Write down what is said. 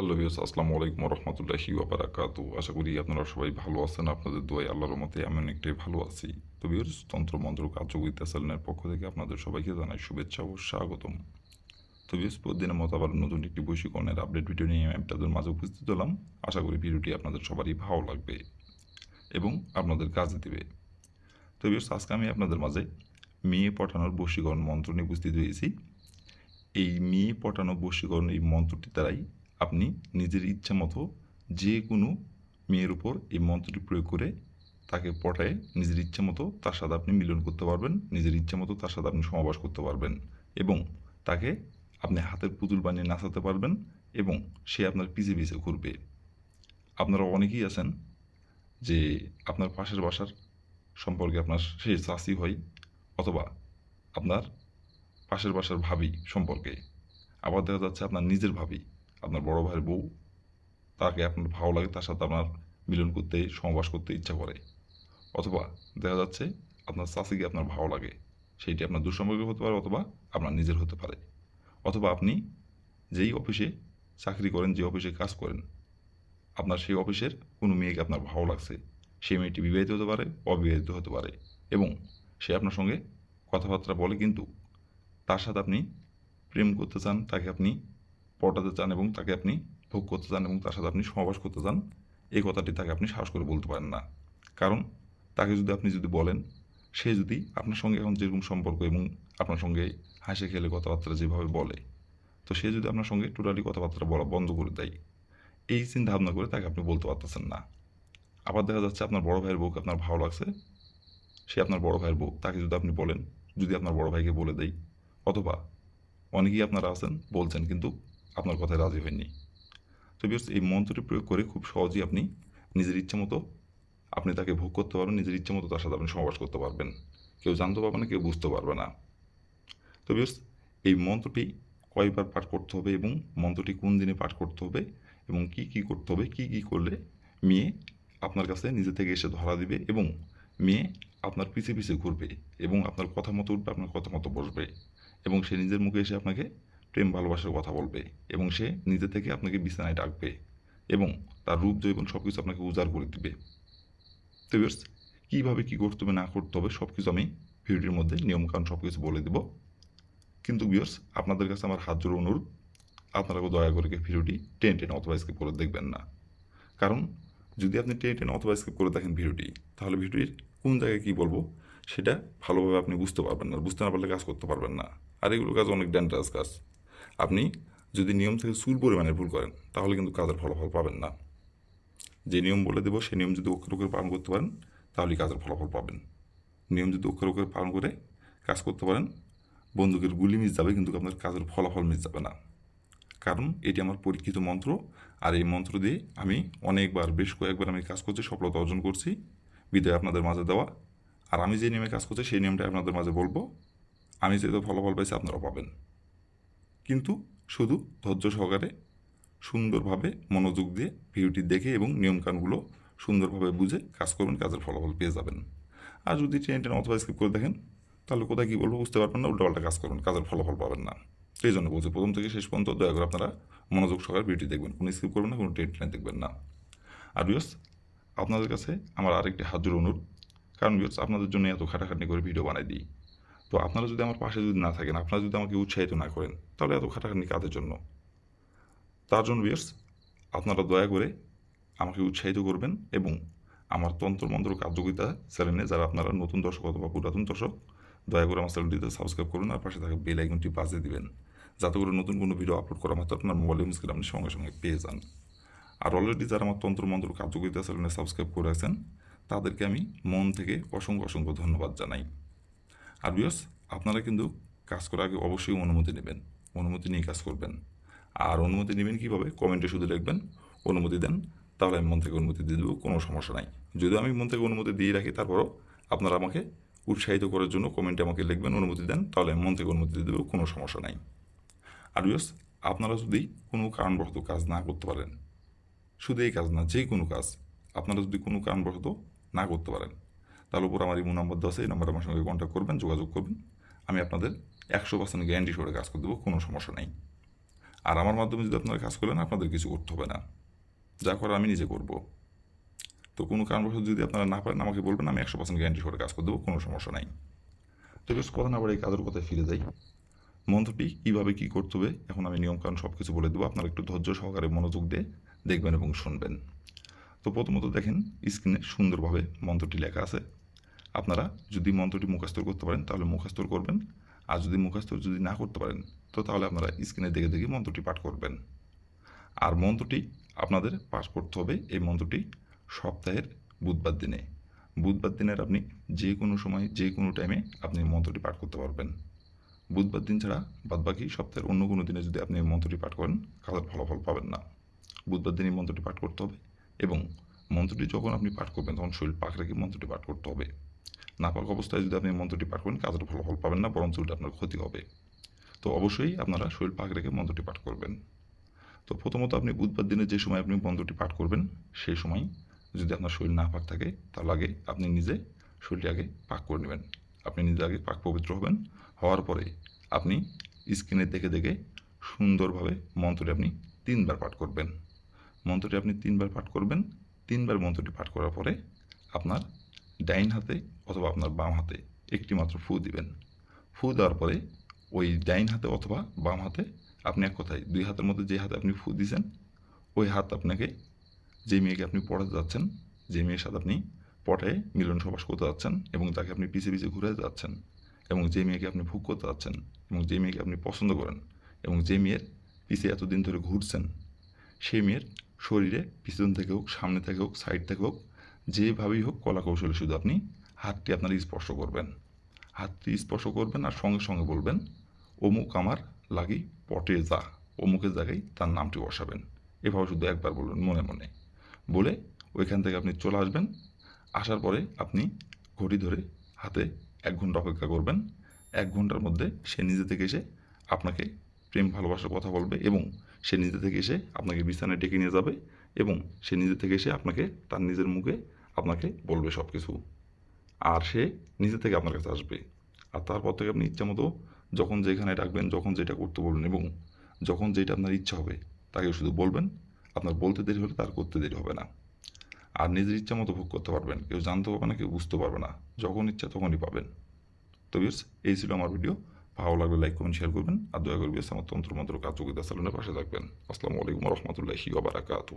Hello views আসসালামু আলাইকুম রহমতুল্লাহি ওবারাকাতু আশা করি আপনারা সবাই ভালো আছেন, আপনাদের দোয়াই আল্লাহর মতে আমি অনেকটাই ভালো আছি। তো ভিউস তন্ত্র মন্ত্র কার্যকরিতা চ্যানেলের পক্ষ থেকে আপনাদের সবাইকে জানাই শুভেচ্ছা ও স্বাগতম। তো ভিউস প্রতিদিনের মতো আবার নতুন একটি বৈশিকরণের আপডেট ভিডিও নিয়ে আমি আপনাদের মাঝে উপস্থিত হলাম। আশা করি ভিডিওটি আপনাদের সবারই ভালো লাগবে এবং আপনাদের কাজে দেবে। তো ভিউস আজকে আমি আপনাদের মাঝে মেয়ে পঠানোর বশীকরণ মন্ত্র নিয়ে উপস্থিত হয়েছি। এই মেয়ে পটানো বশীকরণ এই মন্ত্রটি দ্বারাই আপনি নিজের ইচ্ছা মতো যে কোনো মেয়ের উপর এই মন্ত্রটি প্রয়োগ করে তাকে পটায় নিজের ইচ্ছা মতো তার সাথে আপনি মিলন করতে পারবেন, নিজের ইচ্ছা মতো তার সাথে আপনি সমাবাস করতে পারবেন এবং তাকে আপনি হাতের পুতুল বানিয়ে নাচাতে পারবেন এবং সে আপনার পিছে পিছে ঘুরবে। আপনারা অনেকেই আছেন যে আপনার পাশের বাসার সম্পর্কে আপনার সে চাষি হয় অথবা আপনার পাশের বাসার ভাবি সম্পর্কে। আবার দেখা যাচ্ছে আপনার নিজের ভাবি। আপনার বড় ভাইয়ের বউ, তাকে আপনার ভালো লাগে, তার সাথে আপনার মিলন করতে সমাবাস করতে ইচ্ছা করে। অথবা দেখা যাচ্ছে আপনার চাষিকে আপনার ভালো লাগে, সেইটি আপনার দুঃসম্পর্কের হতে পারে অথবা আপনার নিজের হতে পারে। অথবা আপনি যেই অফিসে চাকরি করেন, যে অফিসে কাজ করেন, আপনার সেই অফিসের কোনো মেয়েকে আপনার ভালো লাগছে, সেই মেয়েটি বিবাহিত হতে পারে, অবিবাহিত হতে পারে এবং সে আপনার সঙ্গে কথাবার্তা বলে, কিন্তু তার সাথে আপনি প্রেম করতে চান, তাকে আপনি পটাতে চান এবং তাকে আপনি ভোগ করতে চান এবং তার সাথে আপনি সমাবাস করতে চান, এই কথাটি তাকে আপনি সাহস করে বলতে পারেন না। কারণ তাকে যদি আপনি যদি বলেন, সে যদি আপনার সঙ্গে এখন যেরকম সম্পর্ক এবং আপনার সঙ্গে হাসি খেলে কথাবার্তা যেভাবে বলে, তো সে যদি আপনার সঙ্গে টোটালি কথাবার্তা বলা বন্ধ করে দেয়, এই চিন্তা ভাবনা করে তাকে আপনি বলতে পারতেছেন না। আবার দেখা যাচ্ছে আপনার বড় ভাইয়ের বউকে আপনার ভালো লাগছে, সে আপনার বড় ভাইয়ের বউ, তাকে যদি আপনি বলেন, যদি আপনার বড় ভাইকে বলে দেয়, অথবা অনেকেই আপনারা আছেন, বলছেন, কিন্তু আপনার কথায় রাজি হয়নি তো বিয়ার্স এই মন্ত্রটি প্রয়োগ করে খুব সহজেই আপনি নিজের ইচ্ছা মতো আপনি তাকে ভোগ করতে পারবেন, নিজের ইচ্ছা মতো তার সাথে আপনি সমাবাস করতে পারবেন। কেউ জানতে পারবে না, কেউ বুঝতে পারবে না। তো বিয়ার্স এই মন্ত্রটি কয়বার পাঠ করতে হবে এবং মন্ত্রটি কোন দিনে পাঠ করতে হবে এবং কি কি করতে হবে, কি কি করলে মেয়ে আপনার কাছে নিজে থেকে এসে ধরা দিবে এবং মেয়ে আপনার পিছে পিছে ঘুরবে এবং আপনার কথা মতো উঠবে, আপনার কথা মতো বসবে এবং সে নিজের মুখে এসে আপনাকে প্রেম ভালোবাসার কথা বলবে এবং সে নিজে থেকে আপনাকে বিছানায় ডাকবে এবং তার রূপ জৈবন সব কিছু আপনাকে উজাড় করে দিবে। তো ভিউয়ার্স কীভাবে, কী করতে হবে, না করতে হবে সব কিছু আমি ভিডিওটির মধ্যে নিয়মকানুন সব কিছু বলে দেব। কিন্তু ভিউয়ার্স আপনাদের কাছে আমার হাত জোড়ো অনুরোধ, আপনারা দয়া করে ভিডিওটি টেন টেন অথবা স্কিপ করে দেখবেন না। কারণ, যদি আপনি টেন টেন অথবা স্কিপ করে দেখেন ভিডিওটি, তাহলে ভিডিওটির কোন জায়গায় কী বলব, সেটা ভালোভাবে আপনি বুঝতে পারবেন না, বুঝতে না পারলে কাজ করতে পারবেন না। আর এগুলো কাজ অনেক ডেঞ্জারাস কাজ। আপনি যদি নিয়ম থেকে চুল পরিমাণে ভুল করেন, তাহলে কিন্তু কাজের ফলাফল পাবেন না। যে নিয়ম বলে দেবো সেই নিয়ম যদি অক্ষর অক্ষরে পালন করতে পারেন, তাহলে কাজের ফলাফল পাবেন। নিয়ম যদি অক্ষর অক্ষরে পালন করে কাজ করতে পারেন, বন্দুকের গুলি মিস যাবে, কিন্তু আপনার কাজের ফলাফল মিস যাবে না। কারণ এটি আমার পরীক্ষিত মন্ত্র, আর এই মন্ত্র দিয়ে আমি অনেকবার, বেশ কয়েকবার আমি কাজ করছি, সফলতা অর্জন করছি। বিদায় আপনাদের মাঝে দেওয়া। আর আমি যে নিয়মে কাজ করছি, সেই নিয়মটা আপনাদের মাঝে বলব। আমি যেহেতু ফলাফল পাইছি, আপনারাও পাবেন। কিন্তু শুধু ধৈর্য সহকারে সুন্দরভাবে মনোযোগ দিয়ে ভিডিওটি দেখে এবং নিয়মকানুনগুলো সুন্দরভাবে বুঝে কাজ করবেন, কাজের ফলাফল পেয়ে যাবেন। আর যদি ট্রেন ট্রেন অথবা স্কিপ করে দেখেন, তাহলে কোথায় কী বলব বুঝতে পারবেন না উল্টোপাল্টা কাজ করবেন, কাজের ফলাফল পাবেন না। সেই জন্য বলছি, প্রথম থেকে শেষ পর্যন্ত দয়া করে আপনারা মনোযোগ সহকারে ভিডিওটি দেখবেন, কোনো স্কিপ করবেন না, কোনো ট্রেন ট্রেন দেখবেন না। আর বিয়স আপনাদের কাছে আমার আরেকটি হাত জোর অনুরোধ। কারণ বিয়স আপনাদের জন্য এত খাটাখাটনি করে ভিডিও বানাই দিই। তো আপনারা যদি আমার পাশে যদি না থাকেন, আপনারা যদি আমাকে উৎসাহিত না করেন, তাহলে এত খাটাখাটনি কাদের জন্য? তার জন্য বিয়ার্স আপনারা দয়া করে আমাকে উৎসাহিত করবেন এবং আমার তন্ত্রমন্ত্র কার্যকরিতা চ্যানেলে যারা আপনারা নতুন দর্শক অথবা পুরাতন দর্শক, দয়া করে আমার চ্যানেলটিতে সাবস্ক্রাইব করুন আর পাশে থাকা বেল আইকনটি বাজিয়ে দিবেন, যাতে করে নতুন কোনো ভিডিও আপলোড করা মাত্র আপনার মোবাইল স্ক্রিন আপনি সঙ্গে সঙ্গে পেয়ে যান। আর অলরেডি যারা আমার তন্ত্রমন্ত্র কার্যকরিতা চ্যানেলে সাবস্ক্রাইব করে আছেন, তাদেরকে আমি মন থেকে অসংখ্য অসংখ্য ধন্যবাদ জানাই। আর বিয়স আপনারা কিন্তু কাজ করার আগে অবশ্যই অনুমতি নেবেন। অনুমতি নিয়ে কাজ করবেন। আর অনুমতি নেবেন কীভাবে? কমেন্টে শুধু লিখবেন, অনুমতি দেন, তাহলে আমি মন থেকে অনুমতি দিয়ে দেবো, কোনো সমস্যা নাই। যদিও আমি মন থেকে অনুমতি দিয়ে রাখি, তারপরও আপনারা আমাকে উৎসাহিত করার জন্য কমেন্টে আমাকে লিখবেন, অনুমতি দেন, তাহলে আমি মন থেকে অনুমতি দিয়ে দেবো, কোনো সমস্যা নাই। আর বিয়স আপনারা যদি কোনো কারণবশত কাজ না করতে পারেন, শুধু এই কাজ না, যে কোনো কাজ, আপনারা যদি কোনো কারণবশত না করতে পারেন তার উপর আমার ইমো নাম্বার দেওয়া আছে, এই নাম্বারে আমার সঙ্গে কন্ট্যাক্ট করবেন, যোগাযোগ করবেন। আমি আপনাদের একশো পার্সেন্ট গ্যারান্টি সরে কাজ করে দেবো, কোনো সমস্যা নেই। আর আমার মাধ্যমে যদি আপনারা কাজ করেন, আপনাদের কিছু করতে হবে না। যা করার আমি নিজে করব। তো কোনো কারণবশত যদি আপনারা না পারেন, আমাকে বলবেন, আমি একশো পার্সেন্ট গ্যারান্টি করে কাজ করে দেবো, কোনো সমস্যা নাই। তো বেশ, কথা না এই কাজের কথায় ফিরে যাই। মন্ত্রটি, কীভাবে কী করতে হবে, এখন আমি নিয়মকানুন সব কিছু বলে দেবো। আপনারা একটু ধৈর্য সহকারে মনোযোগ দিয়ে দেখবেন এবং শুনবেন। তো প্রথমত দেখেন স্ক্রিনে সুন্দরভাবে মন্ত্রটি লেখা আছে। আপনারা যদি মন্ত্রটি মুখস্থ করতে পারেন, তাহলে মুখস্থ করবেন। আর যদি মুখস্থ যদি না করতে পারেন, তো তাহলে আপনারা স্ক্রিনে দেখে দেখে মন্ত্রটি পাঠ করবেন। আর মন্ত্রটি আপনাদের পাঠ করতে হবে এই মন্ত্রটি সপ্তাহের বুধবার দিনে। বুধবার দিনের আপনি যে কোনো সময়, যে কোনো টাইমে আপনি মন্ত্রটি পাঠ করতে পারবেন। বুধবার দিন ছাড়া বাদবাকি সপ্তাহের অন্য কোনো দিনে যদি আপনি মন্ত্রটি পাঠ করেন, কাজের ফলাফল পাবেন না। বুধবার দিনই মন্ত্রটি পাঠ করতে হবে এবং মন্ত্রটি যখন আপনি পাঠ করবেন, তখন শরীর পাক রেখে মন্ত্রটি পাঠ করতে হবে। নাপাক অবস্থায় যদি আপনি মন্ত্রটি পাঠ করেন, কাজের ফলাফল পাবেন না, বরঞ্চ উল্টে আপনার ক্ষতি হবে। তো অবশ্যই আপনারা শরীর পাক রেখে মন্ত্রটি পাঠ করবেন। তো প্রথমত আপনি বুধবার দিনে যে সময় আপনি মন্ত্রটি পাঠ করবেন, সেই সময় যদি আপনার শরীর না পাক থাকে, তাহলে আগে আপনি নিজে শরীরটি আগে পাক করে নেবেন। আপনি নিজে আগে পাক পবিত্র হবেন, হওয়ার পরে আপনি স্ক্রিনে দেখে দেখে সুন্দরভাবে মন্ত্রটি আপনি তিনবার পাঠ করবেন। মন্ত্রটি আপনি তিনবার পাঠ করবেন, তিনবার মন্ত্রটি পাঠ করার পরে আপনার ডাইন হাতে অথবা আপনার বাম হাতে একটি মাত্র ফু দিবেন। ফু দেওয়ার পরে ওই ডাইন হাতে অথবা বাম হাতে আপনি এক কথায় দুই হাতের মধ্যে যে হাতে আপনি ফু দিয়েছেন ওই হাত আপনাকে যে মেয়েকে আপনি পড়াতে যাচ্ছেন, যে মেয়ের সাথে আপনি পটায় মিলন সবাস করতে যাচ্ছেন এবং তাকে আপনি পিছিয়ে পিছিয়ে ঘুরে যাচ্ছেন এবং যে মেয়েকে আপনি ভোগ করতে যাচ্ছেন এবং যে মেয়েকে আপনি পছন্দ করেন এবং যে মেয়ের পিছিয়ে এতদিন ধরে ঘুরছেন, সেই মেয়ের শরীরে পিছন থেকে হোক, সামনে থেকে হোক সাইড থেকে হোক যেভাবেই হোক কলা কৌশলে শুধু আপনি হাতটি আপনার স্পর্শ করবেন। হাতটি স্পর্শ করবেন আর সঙ্গে সঙ্গে বলবেন, অমুক আমার লাগি পটে যা। অমুকের জায়গায় তার নামটি বসাবেন। এভাবে শুধু একবার বলবেন মনে মনে। বলে ওইখান থেকে আপনি চলে আসবেন। আসার পরে আপনি ঘড়ি ধরে হাতে এক ঘণ্টা অপেক্ষা করবেন। এক ঘণ্টার মধ্যে সে নিজে থেকে এসে আপনাকে প্রেম ভালোবাসার কথা বলবে এবং সে নিজে থেকে এসে আপনাকে বিছানায় ডেকে নিয়ে যাবে। এবং সে নিজে থেকে এসে আপনাকে, তার নিজের মুখে আপনাকে বলবে সব কিছু আর সে নিজে থেকে আপনার কাছে আসবে। আর তারপর থেকে আপনি ইচ্ছা মতো যখন যেখানে ডাকবেন যখন যেটা করতে বলবেন এবং যখন যেটা আপনার ইচ্ছা হবে, তাকে শুধু বলবেন। আপনার বলতে দেরি হলে তার করতে দেরি হবে না। আর নিজের ইচ্ছা মতো ভোগ করতে পারবেন। কেউ জানতে পারবে না, কেউ বুঝতে পারবে না। যখন ইচ্ছা তখনই পাবেন। তো বিয়ার্স এই ছিল আমার ভিডিও ভালো লাগলে লাইক কমেন্ট শেয়ার করবেন। আর দয়া করে বিয়ার্স আমার তন্ত্র মন্ত্র কার্যকরিতা সালনের পাশে থাকবেন। আসসালামু আলাইকুম রহমতুল্লাহি ওবারাকাতু